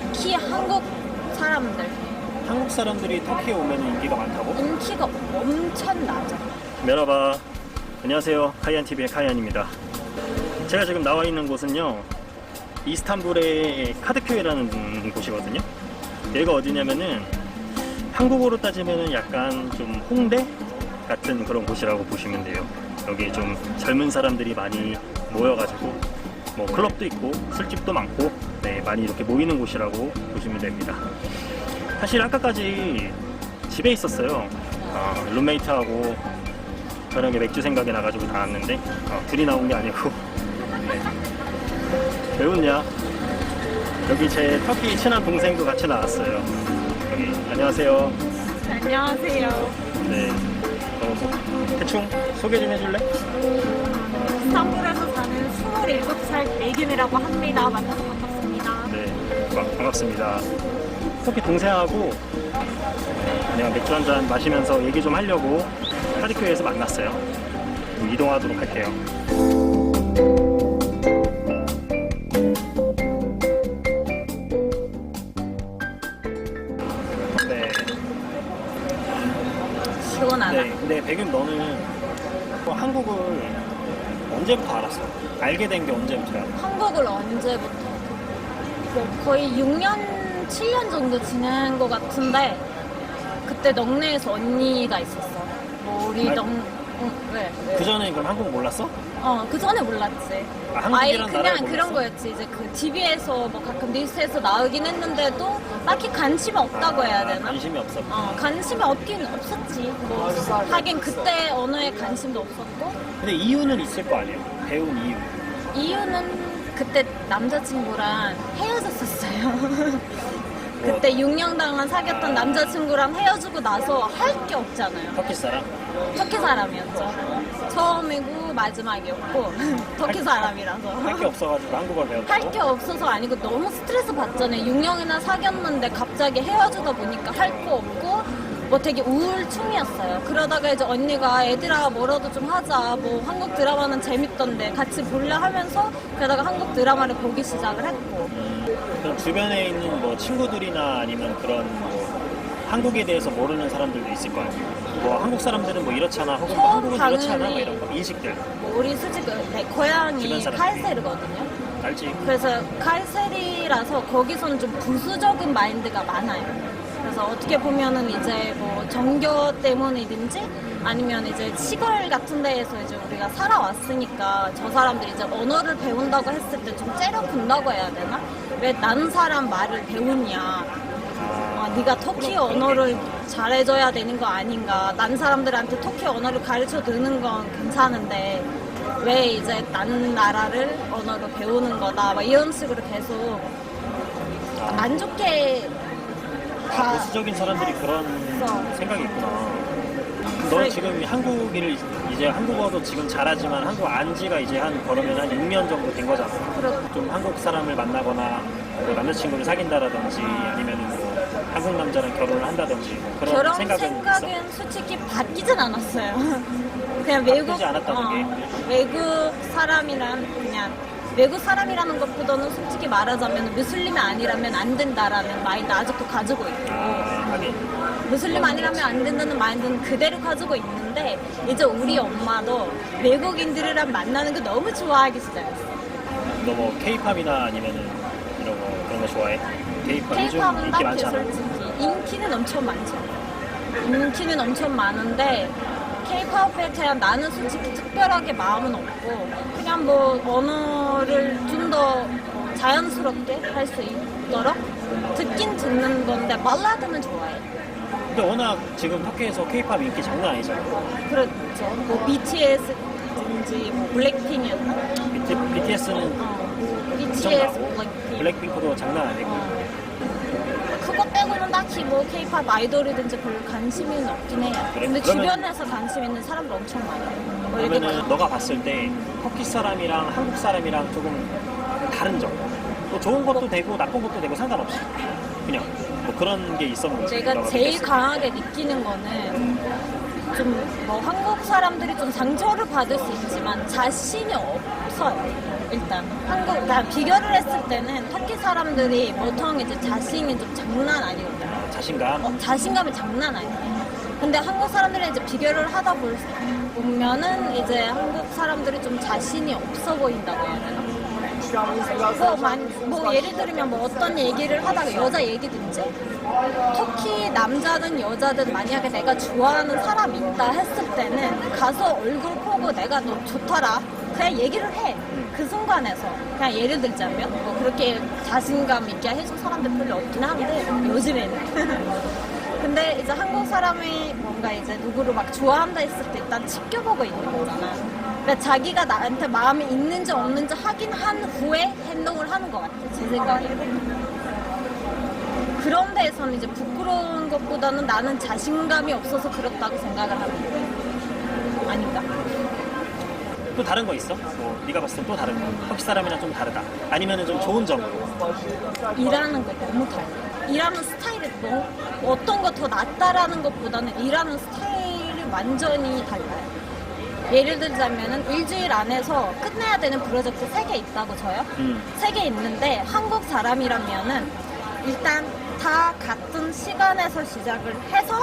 특히 한국 사람들 한국 사람들이 터키에 오면 인기가 많다고? 인기가 엄청 낮아. 메라바 안녕하세요 카이안 TV의 카이안입니다. 제가 지금 나와 있는 곳은요 이스탄불의 카드kö이라는 곳이거든요. 여기가 어디냐면은 한국으로 따지면은 약간 좀 홍대 같은 그런 곳이라고 보시면 돼요. 여기 좀 젊은 사람들이 많이 모여가지고 뭐 클럽도 있고 술집도 많고 네 많이 이렇게 모이는 곳이라고 보시면 됩니다. 사실 아까까지 집에 있었어요. 어, 룸메이트하고 저녁에 맥주 생각이 나가지고 나왔는데 어, 둘이 나온 게 아니고 네. 왜 웃냐? 여기 제 터키 친한 동생도 같이 나왔어요. 여기 안녕하세요. 안녕하세요. 네. 어, 대충 소개 좀 해줄래? 스탄불에서 사는 27살 애균이라고 합니다. 만나서 반- 반갑습니다. 터키 동생하고 그냥 맥주 한 잔 마시면서 얘기 좀 하려고 카디큐에서 만났어요. 이동하도록 할게요. 네. 시원하다. 네, 근데 백윤 너는 또 한국을 언제부터 알았어? 알게 된 게 언제부터야? 한국을 언제부터? 뭐 거의 6년, 7년 정도 지낸 것 같은데 그때 넉내에서 언니가 있었어. 뭐 우리 말- 넉, 응, 왜? 왜? 그 전에 그럼 한국 몰랐어? 어, 그 전에 몰랐지. 아, 아예 한국이란 그냥 나라를 그런 몰랐어? 거였지. 이제 그 TV에서 뭐 가끔 뉴스에서 나오긴 했는데도 딱히 관심이 없다고 해야 아, 되나? 관심이 없어. 어, 관심이 없긴 없었지. 뭐, 하긴 그때 언어에 관심도 없었고. 근데 이유는 있을 거 아니에요? 배운 이유. 이유는 그때 남자친구랑 헤어졌었어요. 뭐, 그때 6년 동안 사귀었던 아. 남자친구랑 헤어지고 나서 할 게 없잖아요. 터키 사람? 터키 사람이었죠. 처음이고 마지막이었고 터키 사람이라서. 할 게 없어가지고 한국어를 배웠다고? 할 게 없어서 아니고 너무 스트레스 받잖아요. 6년이나 사귀었는데 갑자기 헤어지다 보니까 할 거 없고 뭐 되게 우울충이었어요. 그러다가 이제 언니가 애들아 뭐라도 좀 하자. 뭐 한국 드라마는 재밌던데 같이 볼래 하면서 그러다가 한국 드라마를 보기 시작을 했고 그럼 주변에 있는 뭐 친구들이나 아니면 그런 뭐 한국에 대해서 모르는 사람들도 있을 거 아니에요? 뭐 한국 사람들은 뭐 이렇잖아 혹은 뭐 처음 한국은 이렇지 않아? 뭐 이런 거 인식들 뭐 우리 솔직히 내 주변 고향이 사람들이. 칼세르거든요. 알지? 그래서 칼세리라서 거기선 좀 부수적인 마인드가 많아요. 그래서 어떻게 보면은 이제 뭐 정교 때문이든지 아니면 이제 시골 같은 데에서 이제 우리가 살아왔으니까 저 사람들이 이제 언어를 배운다고 했을 때 좀 째려본다고 해야 되나? 왜 다른 사람 말을 배우냐? 아, 아, 네가 터키 언어를 잘해줘야 되는 거 아닌가? 난 사람들한테 터키 언어를 가르쳐 주는 건 괜찮은데 왜 이제 다른 나라를 언어로 배우는 거다? 막 이런 식으로 계속 아, 안 좋게 아, 다 보수적인 사람들이 그런 어. 생각이 있구나. 너 그래. 지금 한국인을 이제 한국어도 지금 잘하지만 한국 안지가 이제 한 걸으면 한 6년 정도 된 거잖아. 그렇 좀 한국 사람을 만나거나 뭐 남자친구를 사귄다라든지 아니면 뭐 한국 남자랑 결혼을 한다든지 뭐 그런 결혼 생각은 생각은? 솔직히 바뀌진 않았어요. 그냥 외국 바뀌지 않았다는 게? 외국 사람이란 그냥 외국 사람이라는 것보다는 솔직히 말하자면 무슬림이 아니라면 안 된다라는 마인드 아직도 가지고 있고 아. 무슬림 아니라면 안 된다는 마인드는 그대로 가지고 있는데 이제 우리 엄마도 외국인들이랑 만나는 거 너무 좋아하기 시작했어. 너 뭐 케이팝이나 아니면은 이런 거 그런 거 좋아해? 케이팝 요즘 케이팝은 인기 딱히 많잖아. 솔직히 인기는 엄청 많죠. 인기는 엄청 많은데 케이팝에 대한 나는 솔직히 특별하게 마음은 없고 그냥 뭐 언어를 좀 더 자연스럽게 할 수 있도록 듣긴 듣는 건데 발라드는 좋아해. 근데 워낙 지금 터키에서 케이팝 인기 장난 아니잖아. 그렇죠. 뭐 BTS든지 뭐 블랙핑이었나? BT, BTS는 어, 뭐 엄청 BTS, 나고 블랙핑. 블랙핑크도 장난 아니고 어. 그거 빼고는 딱히 뭐 케이팝 아이돌이든지 별로 관심은 없긴 해요. 그래? 근데 그러면- 주변에서 관심 있는 사람들 엄청 많아요. 뭐 이렇게 그러면은 너가 봤을 때 터키 사람이랑 한국 사람이랑 조금 다른 점. 뭐 좋은 것도 되고 나쁜 것도 되고 상관없이 그냥 뭐 그런 게 있었는지 제가 너가 제일 느꼈을 때. 강하게 느끼는 거는 좀 뭐 한국 사람들이 좀 상처를 받을 수 있지만 자신이 없어요. 일단 한국 그러니까 비교를 했을 때는 터키 사람들이 보통 이제 자신이 좀 장난 아니거든요. 아, 자신감. 어, 자신감이 장난 아니에요. 근데 한국 사람들이 이제 비교를 하다 볼- 보면은 이제 한국 사람들이 좀 자신이 없어 보인다고 해야 되나? 뭐, 만, 뭐 예를 들면 뭐 어떤 얘기를 하다가 여자 얘기든지? 터키 남자든 여자든 만약에 내가 좋아하는 사람 있다 했을 때는 가서 얼굴 보고 내가 너 좋더라. 그냥 얘기를 해. 그 순간에서. 그냥 예를 들자면 뭐 그렇게 자신감 있게 해줄 사람들 별로 없긴 한데 요즘에는 근데 이제 한국 사람이 뭔가 이제 누구를 막 좋아한다 했을 때 일단 지켜보고 있는 거잖아. 그러니까 자기가 나한테 마음이 있는지 없는지 확인한 후에 행동을 하는 것 같아. 제 생각에. 그런 데에서는 이제 부끄러운 것보다는 나는 자신감이 없어서 그렇다고 생각을 하는 거야. 아닌가? 또 다른 거 있어? 뭐 네가 봤을 땐또 다른 거. 터키 사람이랑 좀 다르다. 아니면은 좀 좋은 점으로. 일하는 거 너무 달라. 일하는 스타일이 너무 어떤 거 더 낫다라는 것보다는 일하는 스타일이 완전히 달라요. 예를 들자면은 일주일 안에서 끝내야 되는 프로젝트 3개 있다고 쳐요. 음. 세 개 있는데 한국 사람이라면은 일단 다 같은 시간에서 시작을 해서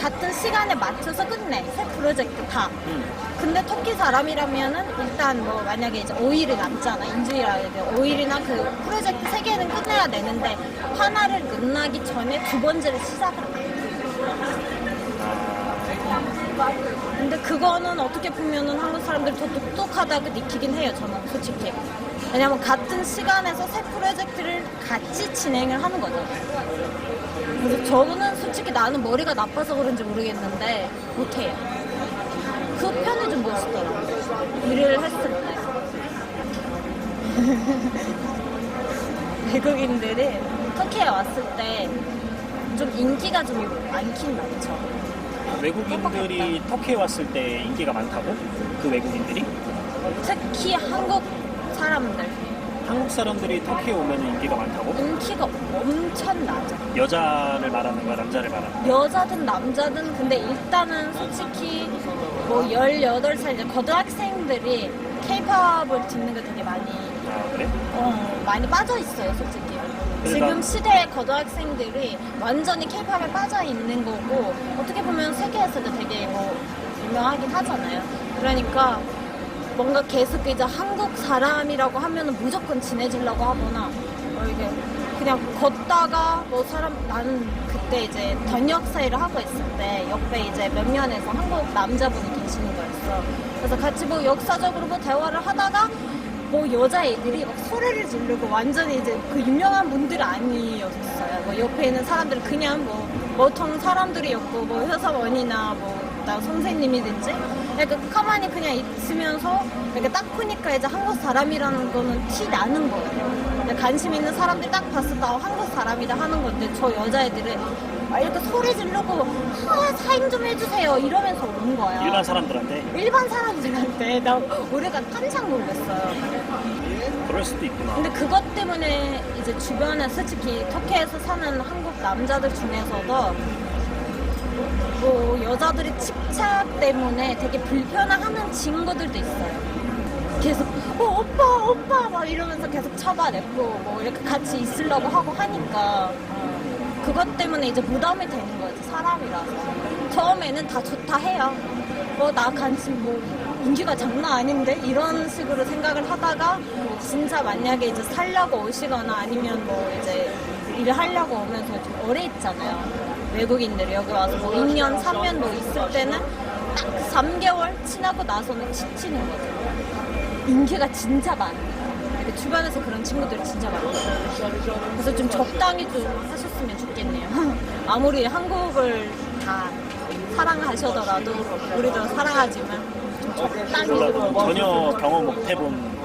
같은 시간에 맞춰서 끝내. 새 프로젝트 다. 음. 근데 터키 사람이라면은 일단 뭐 만약에 이제 5일이 남잖아 인주일이라 5일이나 그 프로젝트 세 개는 끝내야 되는데 하나를 끝나기 전에 두 번째를 시작을 해. 근데 그거는 어떻게 보면은 한국 사람들이 더 똑똑하다고 느끼긴 해요 저는 솔직히 왜냐면 같은 시간에서 새 프로젝트를 같이 진행을 하는 거죠 그래서 저는 솔직히 나는 머리가 나빠서 그런지 모르겠는데 못해요 그 편이 좀 멋있더라고요. 일을 했을 때. 외국인들이 터키에 왔을 때 좀 인기가 좀 많긴 많죠. 외국인들이 터키에 왔을 때 인기가 많다고? 그 외국인들이? 특히 한국 사람들 한국 사람들이 터키에 오면 인기가 많다고? 인기가 엄청 낮아. 여자를 말하는 거야, 남자를 말하는 거야? 여자든 남자든 근데 일단은 솔직히 뭐 18살 이제 고등학생들이 케이팝을 듣는 게 되게 많이 아, 그래? 어, 많이 빠져 있어요, 솔직히. 지금 시대의 고등학생들이 완전히 케이팝에 빠져 있는 거고 어떻게 보면 세계에서도 되게 뭐 유명하긴 하잖아요. 그러니까 뭔가 계속 이제 한국 사람이라고 하면은 무조건 친해지려고 하거나 어, 이게 그냥 걷다가 뭐 사람 나는 그때 이제 번역 사이를 하고 있을 때 옆에 이제 몇 면에서 한국 남자분이 계시는 거였어. 그래서 같이 뭐 역사적으로 뭐 대화를 하다가 뭐 여자애들이 막 소리를 지르고 완전히 이제 그 유명한 분들 아니었어요. 뭐 옆에 있는 사람들은 그냥 뭐 보통 사람들이었고 뭐 회사원이나 뭐 나 선생님이든지 약간 가만히 그냥 있으면서 이렇게 딱 보니까 이제 한국 사람이라는 거는 티 나는 거예요. 근데 관심 있는 사람들이 딱 봤을 때 아, 한국 사람이다 하는 건데 저 여자애들은 막 이렇게 소리 지르고 아 사인 좀 해주세요 이러면서 온 거야. 일반 사람들한테 일반 사람들한테 나 우리가 깜짝 놀랐어요. 그럴 수도 있구나. 근데 그것 때문에 이제 주변에 솔직히 터키에서 사는 한국 남자들 중에서도 뭐 여자들이 집착 때문에 되게 불편해하는 친구들도 있어요. 계속 어, 오빠 오빠 막 이러면서 계속 쳐다냈고 뭐 이렇게 같이 있으려고 하고 하니까 어, 그것 때문에 이제 부담이 되는 거지 사람이라서 처음에는 다 좋다 해요. 뭐 나 관심 뭐 인기가 장난 아닌데 이런 식으로 생각을 하다가 진짜 만약에 이제 살려고 오시거나 아니면 뭐 이제 일을 하려고 오면 서 좀 오래 있잖아요. 외국인들이 여기 와서 뭐 2년, 3년 뭐 있을 때는 딱 3개월 지나고 나서는 지치는 거죠. 인기가 진짜 많아요. 주변에서 그런 친구들이 진짜 많아요. 그래서 좀 적당히 좀 하셨으면 좋겠네요. 아무리 한국을 다 사랑하셔더라도 우리도 사랑하지만 좀 적당히 좀 전혀 경험 못 해본.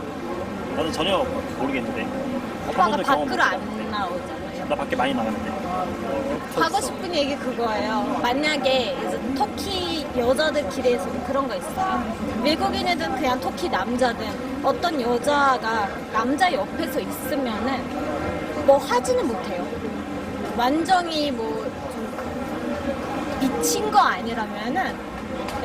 나는 전혀 모르겠는데. 한 오빠가 밖으로. 안 나오잖아요. 나 밖에 많이 나갔는데. 하고 싶은 얘기 그거예요. 만약에 이제 터키 여자들끼리에서 그런 거 있어요. 외국인이든 그냥 터키 남자든 어떤 여자가 남자 옆에서 있으면은 뭐 하지는 못해요. 완전히 뭐좀 미친 거 아니라면은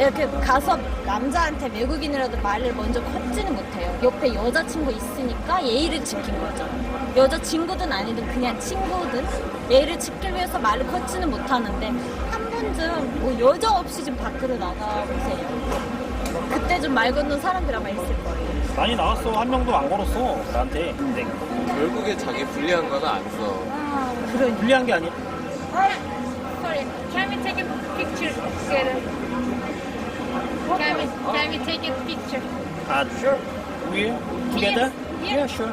이렇게 가서 남자한테 외국인이라도 말을 먼저 걷지는 못해요. 옆에 여자친구 있으니까 예의를 지킨 거죠. 여자친구든 아니든 그냥 친구든 예의를 지키기 위해서 말을 걷지는 못하는데 한 번쯤 뭐 여자 없이 좀 밖으로 나가보세요. 그때 좀 말 걷는 사람들 아마 있을 거예요. 많이 나왔어. 한 명도 안 걸었어. 나한테. 근데 결국에 자기 불리한 거는 안 써. 그러니 불리한 게 아니야. Sorry, can we take a picture together? Can we, can we take a picture? 아, sure. We together? Yes. Yeah, sure.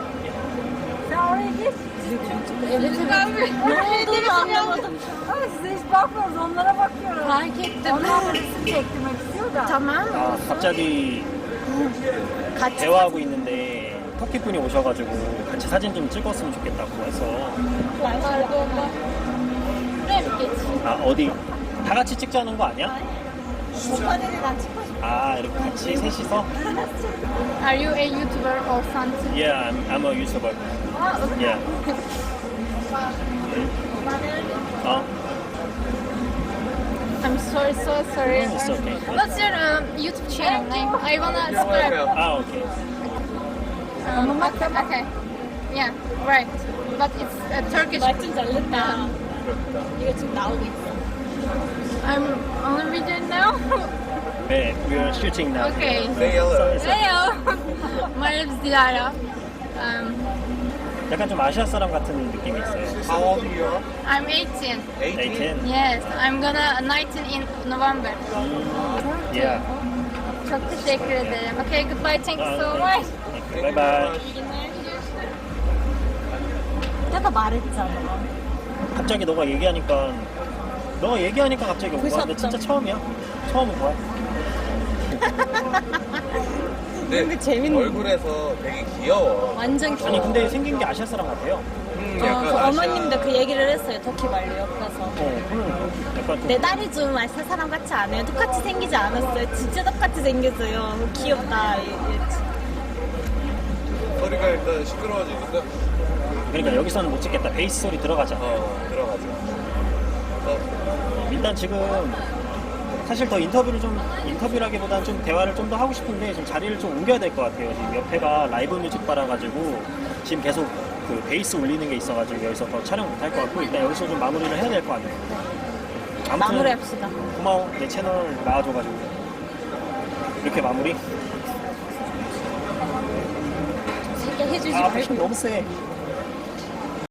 evet evet. Ne olduğunu anlamadım. Ama size hiç bakmıyoruz, onlara bakıyoruz. Fark ettim. Onlar resim çektirmek istiyor da. Tamam. 아, 갑자기 같이 대화하고 있는데 터키 분이 오셔가지고 같이 사진 좀 찍었으면 좋겠다고 해서 buraya mı geçeyim? 아 어디 다 같이 찍자는 거 아니야? 오빠들이랑 찍고 싶어. 아 이렇게 같이 셋이서 Are you a YouTuber or something? Yeah, I'm, I'm a YouTuber. Yeah. 어? I'm sorry, so sorry. It's okay. What's your um, YouTube channel name? I wanna subscribe. 아 오케이. Um, okay, okay. Yeah, right. But it's a Turkish. 말좀 잘렸다. 이거 지금 나오고 있어. I'm on a video now. 네, we're shooting now. okay. Say hello. Hello. My name is Dilara. Um, 약간 좀 아시아 사람 같은 느낌이 있어요. How old are you? I'm 18. 18. 18. Yes, I'm gonna 19 in November. Yeah. Çok teşekkür ederim. Okay, goodbye. Thank you so 아, much. thank you. Bye bye. 내가 말했잖아. 갑자기 너가 얘기하니까 너가 얘기하니까 갑자기 온 거야. 근데 진짜 처음이야. 처음 온 거야. 근데 재밌네. 얼굴에서 되게 귀여워. 완전 귀여워. 아니 근데 생긴 게 아시아 사람 같아요. 음, 어, 그 아시아- 어머님도 그 얘기를 했어요. 터키 옆 가서. 어, 음, 약간 좀 내 딸이 좀 아시아 사람 같지 않아요? 똑같이 생기지 않았어요? 진짜 똑같이 생겼어요. 귀엽다. 소리가 일단 시끄러워지니까 그러니까 여기서는 못 찍겠다. 베이스 소리 들어가자. 어 들어가자. 어, 일단 지금 사실 더 인터뷰를 좀 인터뷰라기보다는 좀 대화를 좀 더 하고 싶은데 지금 자리를 좀 옮겨야 될 것 같아요. 지금 옆에가 라이브 뮤직 바라 가지고 지금 계속 그 베이스 울리는 게 있어가지고 여기서 더 촬영 못 할 것 같고 일단 여기서 좀 마무리를 해야 될 것 같아요. 아무튼 마무리합시다. 고마워 내 채널 나와줘가지고 이렇게 마무리. 세게 해주지 아 말고. 너무 세.